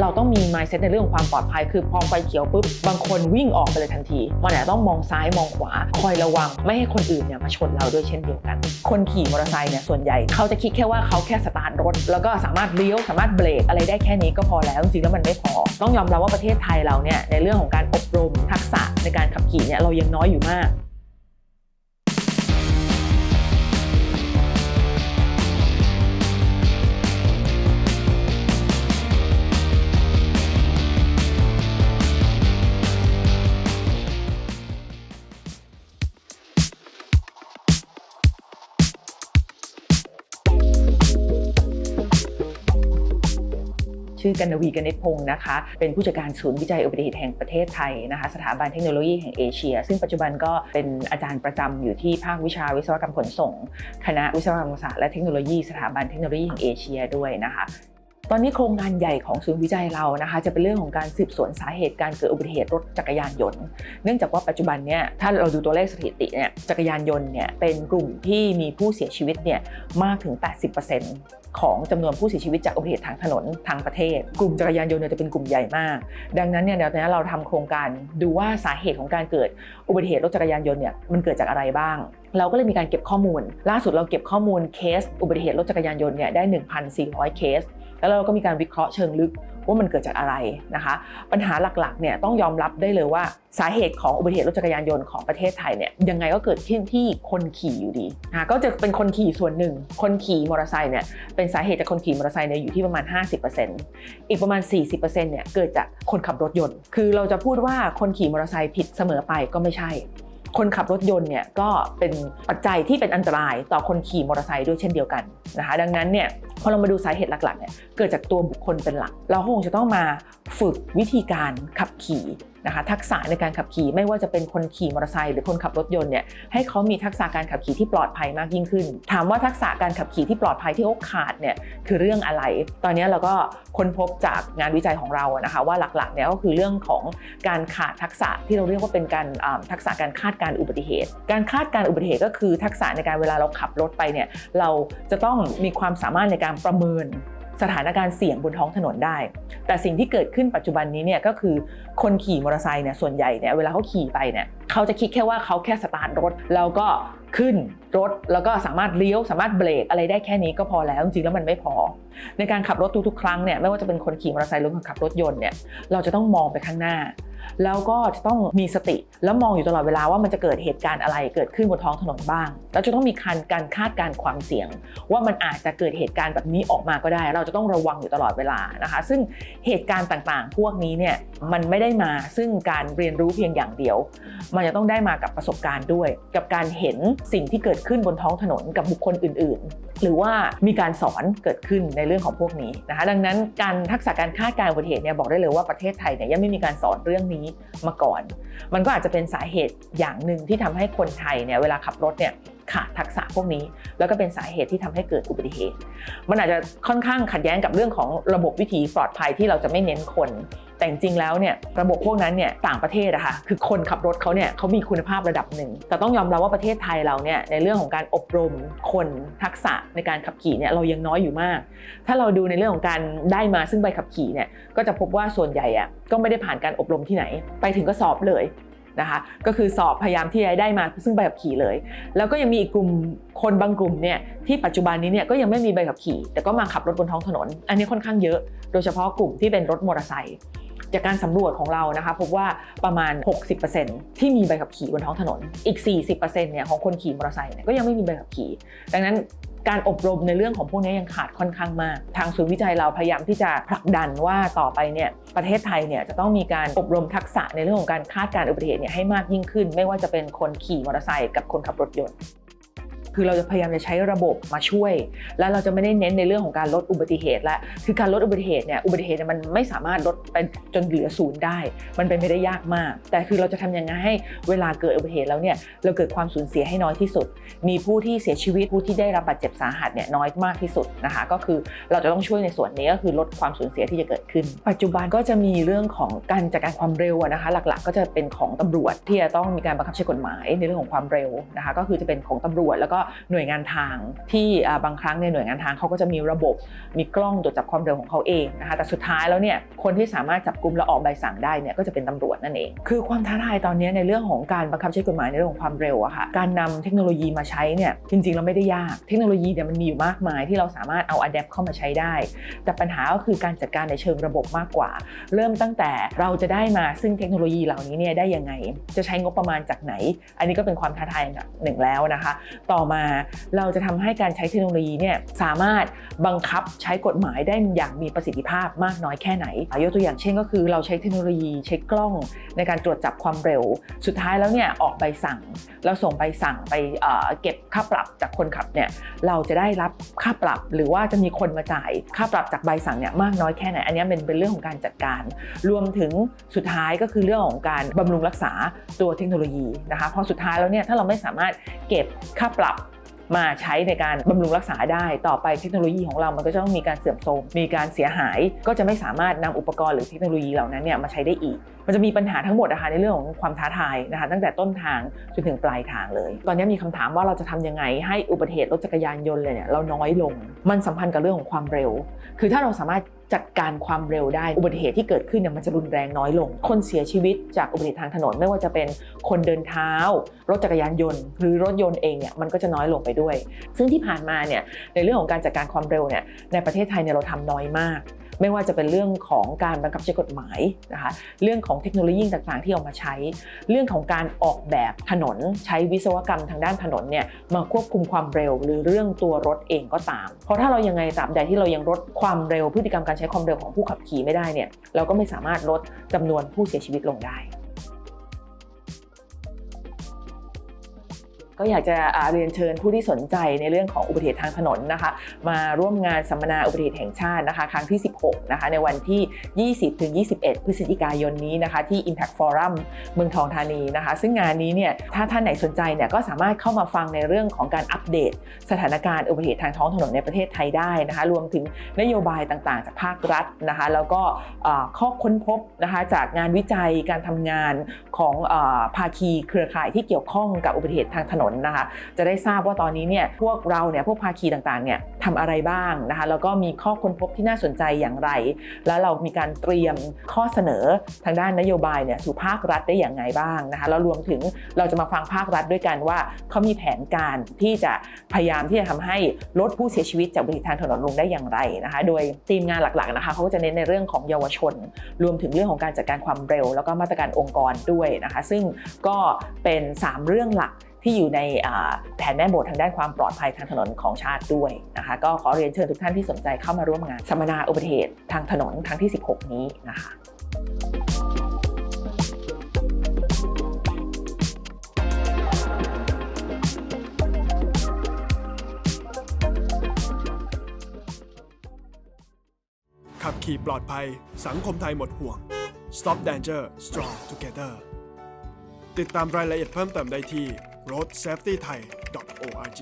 เราต้องมี mindset ในเรื่องของความปลอดภัย คือพอไฟเขียวปุ๊บบางคนวิ่งออกไปเลยทันที มันอาจจะต้องมองซ้ายมองขวา คอยระวัง ไม่ให้คนอื่นเนี่ยมาชนเราด้วยเช่นเดียวกัน คนขี่มอเตอร์ไซค์เนี่ยส่วนใหญ่ เขาจะคิดแค่ว่าเขาแค่สตาร์ทรถ แล้วก็สามารถเลี้ยวสามารถเบรกอะไรได้แค่นี้ก็พอแล้ว จริงๆแล้วมันไม่พอ ต้องยอมรับว่าประเทศไทยเราเนี่ยในเรื่องของการอบรมทักษะในการขับขี่เนี่ยเรายังน้อยอยู่มาก ชื่อกันวีกนิษพงศ์นะคะ เป็นผู้จัดการศูนย์วิจัยอุบัติเหตุแห่งประเทศไทยนะคะ สถาบันเทคโนโลยีแห่งเอเชีย ซึ่งปัจจุบันก็เป็นอาจารย์ประจำอยู่ที่ภาควิชาวิศวกรรมขนส่ง คณะวิศวกรรมศาสตร์และเทคโนโลยีสถาบันเทคโนโลยีแห่งเอเชียด้วยนะคะ ตอนนี้โครงการใหญ่ของศูนย์วิจัยเรานะคะ จะเป็นเรื่องของการสืบสวนสาเหตุการเกิดอุบัติเหตุรถจักรยานยนต์ เนื่องจากว่าปัจจุบันเนี่ยถ้าเราดูตัวเลขสถิติเนี่ยจักรยานยนต์เนี่ยเป็นกลุ่มที่มีผู้เสียชีวิตเนี่ยมากถึง 80%ของจำนวนผู้เสียชีวิตจากอุบัติเหตุทางถนนทางประเทศ กลุ่มจักรยานยนต์เนี่ยจะเป็นกลุ่มใหญ่มาก ดังนั้นเนี่ยเดี๋ยวนี้เราทำโครงการดูว่าสาเหตุของการเกิดอุบัติเหตุรถจักรยานยนต์เนี่ยมันเกิดจากอะไรบ้างเราก็เลยมีการเก็บข้อมูล ล่าสุดเราเก็บข้อมูลเคส อุบัติเหตุรถจักรยานยนต์เนี่ยได้ 1,400 เคส แล้วเราก็มีการวิเคราะห์เชิงลึกว่ามันเกิดจากอะไรนะคะ ปัญหาหลักๆเนี่ยต้องยอมรับได้เลยว่าสาเหตุของอุบัติเหตุรถจักรยานยนต์ของประเทศไทยเนี่ยยังไงก็เกิดขึ้นที่คนขี่อยู่ดีนะคะก็จะเป็นคนขี่ส่วนหนึ่ง คนขี่มอเตอร์ไซค์เนี่ยเป็นสาเหตุจากคนขี่มอเตอร์ไซค์เนี่ยอยู่ที่ประมาณ 50%อีกประมาณ 40%เนี่ยเกิดจากคนขับรถยนต์ คือเราจะพูดว่าคนขี่มอเตอร์ไซค์ผิดเสมอไปก็ไม่ใช่คนขับรถยนต์เนี่ยก็เป็นปัจจัยที่เป็นอันตรายต่อคนขี่มอเตอร์ไซค์ด้วยเช่นเดียวกันนะคะ ดังนั้นเนี่ย พอเรามาดูสาเหตุหลักๆเนี่ยเกิดจากตัวบุคคลเป็นหลัก เราคงจะต้องมาฝึกวิธีการขับขี่นะคะทักษะในการขับขี่ไม่ว่าจะเป็นคนขี่มอเตอร์ไซค์หรือคนขับรถยนต์เนี่ยให้เขามีทักษะการขับขี่ที่ปลอดภัยมากยิ่งขึ้น ถามว่าทักษะการขับขี่ที่ปลอดภัยที่เขาขาดเนี่ยคือเรื่องอะไร ตอนนี้เราก็ค้นพบจากงานวิจัยของเรานะคะว่าหลักๆเนี่ยก็คือเรื่องของการขาดทักษะที่เราเรียกว่าเป็นการทักษะการคาดการณ์อุบัติเหตุ การคาดการณ์อุบัติเหตุก็คือทักษะในการเวลาเราขับรถไปเนี่ยเราจะต้องมีความสามารถในการประเมินสถานการณ์เสี่ยงบนท้องถนนได้ แต่สิ่งที่เกิดขึ้นปัจจุบันนี้เนี่ยก็คือคนขี่มอเตอร์ไซค์เนี่ยส่วนใหญ่เนี่ยเวลาเขาขี่ไปเนี่ยเขาจะคิดแค่ว่าเขาแค่สตาร์ทรถแล้วก็ขึ้นรถแล้วก็สามารถเลี้ยวสามารถเบรกอะไรได้แค่นี้ก็พอแล้วจริงๆแล้วมันไม่พอ ในการขับรถทุกๆครั้งเนี่ยไม่ว่าจะเป็นคนขี่มอเตอร์ไซค์หรือคนขับรถยนต์เนี่ยเราจะต้องมองไปข้างหน้า แล้วก็จะต้องมีสติ แล้วมองอยู่ตลอดเวลาว่ามันจะเกิดเหตุการณ์อะไรเกิดขึ้นบนท้องถนนบ้าง แล้วจะต้องมีการการคาดการความเสี่ยง ว่ามันอาจจะเกิดเหตุการณ์แบบนี้ออกมาก็ได้ เราจะต้องระวังอยู่ตลอดเวลานะคะ ซึ่งเหตุการณ์ต่างๆ พวกนี้เนี่ยมันไม่ได้มาซึ่งการเรียนรู้เพียงอย่างเดียว มันจะต้องได้มากับประสบการณ์ด้วย กับการเห็นสิ่งที่เกิดขึ้นบนท้องถนนกับบุคคลอื่น ๆ หรือว่ามีการสอนเกิดขึ้นในเรื่องของพวกนี้นะคะดังนั้นการทักษะการคาดการณ์อุบัติเหตุเนี่ยบอกได้เลยว่าประเทศไทยเนี่ยยังไม่มีการสอนเรื่องนี้มาก่อน มันก็อาจจะเป็นสาเหตุอย่างหนึ่งที่ทำให้คนไทยเนี่ยเวลาขับรถเนี่ยขาดทักษะพวกนี้ แล้วก็เป็นสาเหตุที่ทำให้เกิดอุบัติเหตุ มันอาจจะค่อนข้างขัดแย้งกับเรื่องของระบบวิถีปลอดภัยที่เราจะไม่เน้นคน แต่จริงแล้วเนี่ยระบบพวกนั้นเนี่ยต่างประเทศอะค่ะคือคนขับรถเขาเนี่ยเขามีคุณภาพระดับหนึ่ง แต่ต้องยอมรับว่าประเทศไทยเราเนี่ยในเรื่องของการอบรมคนทักษะในการขับขี่เนี่ยเรายังน้อยอยู่มาก ถ้าเราดูในเรื่องของการได้มาซึ่งใบขับขี่เนี่ยก็จะพบว่าส่วนใหญ่อะก็ไม่ได้ผ่านการอบรมที่ไหน ไปถึงก็สอบเลยนะคะก็คือสอบพยายามที่จะได้มาซึ่งใบขับขี่เลย แล้วก็ยังมีอีกกลุ่มคนบางกลุ่มเนี่ยที่ปัจจุบันนี้เนี่ยก็ยังไม่มีใบขับขี่ แต่ก็มาขับรถบนท้องถนน อันนี้ค่อนข้างเยอะ โดยเฉพาะกลุ่มที่เป็นรถมอเตอร์ไซค์ จากการสำรวจของเรานะคะพบว่าประมาณ 60%ที่มีใบขับขี่บนท้องถนน อีก 40%เนี่ยของคนขี่มอเตอร์ไซค์เนี่ยก็ยังไม่มีใบขับขี่ ดังนั้นการอบรมในเรื่องของพวกนี้ยังขาดค่อนข้างมาก ทางศูนย์วิจัยเราพยายามที่จะผลักดันว่าต่อไปเนี่ยประเทศไทยเนี่ยจะต้องมีการอบรมทักษะในเรื่องของการคาดการณ์อุบัติเหตุเนี่ยให้มากยิ่งขึ้น ไม่ว่าจะเป็นคนขี่มอเตอร์ไซค์กับคนขับรถยนต์ คือเราจะพยายามจะใช้ระบบมาช่วย และเราจะไม่ได้เน้นในเรื่องของการลดอุบัติเหตุและคือการลดอุบัติเหตุเนี่ยอุบัติเหตุเนี่ยมันไม่สามารถลดไปจนเหลือศูนย์ได้ มันเป็นไปได้ยากมาก แต่คือเราจะทำยังไงให้เวลาเกิดอุบัติเหตุแล้วเนี่ยเราเกิดความสูญเสียให้น้อยที่สุด มีผู้ที่เสียชีวิตผู้ที่ได้รับบาดเจ็บสาหัสเนี่ยน้อยมากที่สุดนะคะก็คือเราจะต้องช่วยในส่วนนี้ก็คือลดความสูญเสียที่จะเกิดขึ้น ปัจจุบันก็จะมีเรื่องของการจัดการความเร็วนะคะ หลักๆ ก็จะเป็นของตำรวจที่จะต้องมีการบังคับใช้กฎหมายในเรื่องของความเร็วนะคะ ก็คือจะเป็นของตำรวจแล้วก็หน่วยงานทางที่บางครั้งในยหน่วยงานทางเขาก็จะมีระบบมีกล้องตรวจจับความเร็วของเขาเองนะคะแต่สุดท้ายแล้วเนี่ยคนที่สามารถจับกลุ่มและออกใบสั่งได้เนี่ยก็จะเป็นตำรวจนั่นเอง คือความท้าทายตอนนี้ในเรื่องของการบังคับใช้กฎหมายในเรื่องของความเร็วอะค่ะการนำเทคโนโลยีมาใช้เนี่ยจริงๆเราไม่ได้ยากเทคโนโลยีเนี่ยมันมีอยู่มากมายที่เราสามารถเอาอะแดปเข้ามาใช้ได้ แต่ปัญหาก็คือการจัดการในเชิงระบบมากกว่า เริ่มตั้งแต่เราจะได้มาซึ่งเทคโนโลยีเหล่านี้เนี่ยได้ยังไง จะใช้งบประมาณจากไหน อันนี้ก็เป็นความท้าทายหนึ่งแล้วนะคะ ต่อมา เราจะทำให้การใช้เทคโนโลยีเนี่ยสามารถบังคับใช้กฎหมายได้อย่างมีประสิทธิภาพมากน้อยแค่ไหนยกตัวอย่างเช่นก็คือเราใช้เทคโนโลยีใช้กล้องในการตรวจจับความเร็ว สุดท้ายแล้วเนี่ยออกใบสั่ง เราส่งใบสั่งไปเเก็บค่าปรับจากคนขับเนี่ยเราจะได้รับค่าปรับ หรือว่าจะมีคนมาจ่ายค่าปรับจากใบสั่งเนี่ยมากน้อยแค่ไหน อันนี้เป็นเป็นเรื่องของการจัดการ รวมถึงสุดท้ายก็คือเรื่องของการบำรุงรักษาตัวเทคโนโลยีนะคะเพอสุดท้ายแล้วเนี่ยถ้าเราไม่สามารถเก็บค่าปรับ มาใช้ในการบำรุงรักษาได้ ต่อไปเทคโนโลยีของเรามันก็จะต้องมีการเสื่อมโทรมมีการเสียหาย ก็จะไม่สามารถนำอุปกรณ์หรือเทคโนโลยีเหล่านั้นเนี่ยมาใช้ได้อีก มันจะมีปัญหาทั้งหมดนะคะในเรื่องของความท้าทายนะคะตั้งแต่ต้นทางจนถึงปลายทางเลย ตอนนี้มีคำถามว่าเราจะทำยังไงให้อุบัติเหตุรถจักรยานยนต์เลยเนี่ยเราน้อยลง มันสัมพันธ์กับเรื่องของความเร็ว คือถ้าเราสามารถจัดการความเร็วได้อุบัติเหตุที่เกิดขึ้นเนี่ยมันจะรุนแรงน้อยลง คนเสียชีวิตจากอุบัติเหตุทางถนน ไม่ว่าจะเป็นคนเดินเท้า รถจักรยานยนต์ หรือรถยนต์เองเนี่ยมันก็จะน้อยลงไปด้วย ซึ่งที่ผ่านมาเนี่ยในเรื่องของการจัดการความเร็วเนี่ยในประเทศไทยเนี่ยเราทำน้อยมาก ไม่ว่าจะเป็นเรื่องของการบังคับใช้กฎหมายนะคะเรื่องของเทคโนโลยีต่างๆ ที่เอามาใช้ เรื่องของการออกแบบถนนใช้วิศวกรรมทางด้านถนนเนี่ยมาควบคุมความเร็วหรือเรื่องตัวรถเองก็ตาม เพราะถ้าเรายังไงตราบใดที่เรายังลดความเร็วพฤติกรรมการใช้ความเร็วของผู้ขับขี่ไม่ได้เนี่ยเราก็ไม่สามารถลดจำนวนผู้เสียชีวิตลงได้ ก็อยากจะเรียนเชิญผู้ที่สนใจในเรื่องของอุบัติเหตุทางถนนนะคะมาร่วมงานสัมมนาอุบัติเหตุแห่งชาตินะคะครั้งที่ 16นะคะในวันที่ 20ถึง21 พฤศจิกายนนี้นะคะที่ Impact Forum เมืองทองธานีนะคะ ซึ่งงานนี้เนี่ยถ้าท่านไหนสนใจเนี่ยก็สามารถเข้ามาฟังในเรื่องของการอัปเดต สถานการณ์อุบัติเหตุทางท้องถนนในประเทศไทยได้นะคะรวมถึงนโยบายต่างๆ จากภาครัฐนะคะแล้วก็ข้อค้นพบนะคะจากงานวิจัยการทำงานของอภาคีเครือข่ายที่เกี่ยวข้องกับอุบัติเหตุทางถนนนะคะ จะได้ทราบว่าตอนนี้เนี่ยพวกเราเนี่ยพวกภาคีต่างๆเนี่ยทำอะไรบ้างนะคะ แล้วก็มีข้อค้นพบที่น่าสนใจอย่างไร แล้วเรามีการเตรียมข้อเสนอทางด้านนโยบายเนี่ยสู่ภาครัฐได้อย่างไรบ้างนะคะแล้วรวมถึงเราจะมาฟังภาครัฐด้วยกันว่าเขามีแผนการที่จะพยายามที่จะทำให้ลดผู้เสียชีวิตจากอุบัติเหตุทางถนนลงได้อย่างไรนะคะ โดยทีมงานหลักๆนะคะเขาก็จะเน้นในเรื่องของเยาวชน รวมถึงเรื่องของการจัดการความเร็ว แล้วก็มาตรการองค์กรด้วยนะคะ ซึ่งก็เป็น 3 เรื่องหลัก ที่อยู่ในแผนแม่บททางด้านความปลอดภัยทางถนนของชาติด้วยนะคะก็ขอเรียนเชิญทุกท่านที่สนใจเข้ามาร่วมงานสัมมนาอุบัติเหตุทางถนนครั้งที่ 16 นี้นะคะขับขี่ปลอดภัย สังคมไทยหมดห่วง Stop Danger Strong Together ติดตามรายละเอียดเพิ่มเติมได้ที่ roadsafetythai.org